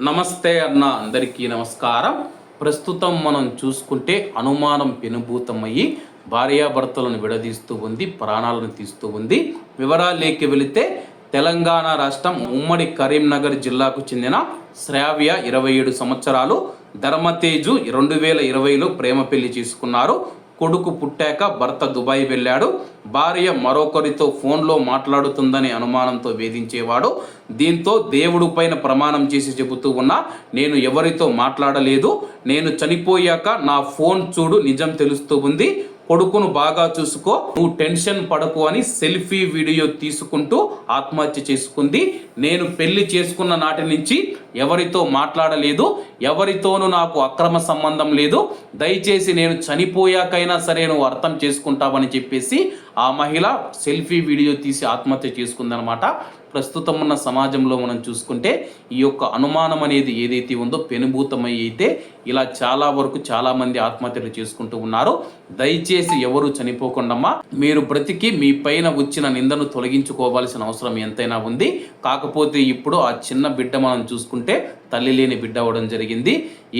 నమస్తే అన్న అందరికీ నమస్కారం. ప్రస్తుతం మనం చూసుకుంటే అనుమానం పెనుభూతమయ్యి భార్యాభర్తలను విడదీస్తూ ఉంది ప్రాణాలను తీస్తూ ఉంది. వివరాలేకి వెళితే తెలంగాణ రాష్ట్రం ఉమ్మడి కరీంనగర్ జిల్లాకు చెందిన శ్రావ్య ఇరవై ఏడు సంవత్సరాలు ధర్మతేజు రెండు వేల ఇరవైలో ప్రేమ పెళ్ళి చేసుకున్నారు. కొడుకు పుట్టాక భర్త దుబాయ్ వెళ్ళాడు. భార్య మరొకరితో ఫోన్లో మాట్లాడుతుందని అనుమానంతో వేధించేవాడు. దీంతో దేవుడు పైన ప్రమాణం చేసి చెబుతూ ఉన్నా నేను ఎవరితో మాట్లాడలేదు. నేను చనిపోయాక నా ఫోన్ చూడు నిజం తెలుస్తూ ఉంది. కొడుకును బాగా చూసుకో నువ్వు టెన్షన్ పడకు అని సెల్ఫీ వీడియో తీసుకుంటూ ఆత్మహత్య చేసుకుంది. నేను పెళ్ళి చేసుకున్న నాటి నుంచి ఎవరితో మాట్లాడలేదు ఎవరితోనూ నాకు అక్రమ సంబంధం లేదు. దయచేసి నేను చనిపోయాకైనా సరే నువ్వు అర్థం చేసుకుంటావని చెప్పేసి ఆ మహిళ సెల్ఫీ వీడియో తీసి ఆత్మహత్య చేసుకుందనమాట. ప్రస్తుతం ఉన్న సమాజంలో మనం చూసుకుంటే ఈ యొక్క అనుమానం అనేది ఏదైతే ఉందో పెనుభూతమై అయితే ఇలా చాలా వరకు చాలా మంది ఆత్మహత్యలు చేసుకుంటూ ఉన్నారు. దయచేసి ఎవరు చనిపోకుండామా మీరు బ్రతికి మీ పైన వచ్చిన నిందను తొలగించుకోవాల్సిన అవసరం ఎంతైనా ఉంది. కాకపోతే ఇప్పుడు ఆ చిన్న బిడ్డ మనం చూసుకుంటే తల్లి లేని బిడ్డ అవ్వడం జరిగింది.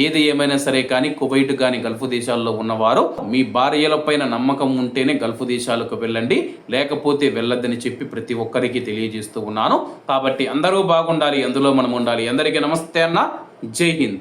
ఏది ఏమైనా సరే కానీ కువైట్ కానీ గల్ఫ్ దేశాల్లో ఉన్నవారు మీ భార్యల పైన నమ్మకం ఉంటేనే గల్ఫ్ దేశాలకు వెళ్ళండి. లేకపోతే వెళ్ళొద్దని చెప్పి ప్రతి ఒక్కరికి తెలియజేస్తూ ఉన్నారు ఉన్నాను కాబట్టి అందరూ బాగుండాలి అందులో మనం ఉండాలి అందరికీ నమస్తే అన్న. జై హింద్.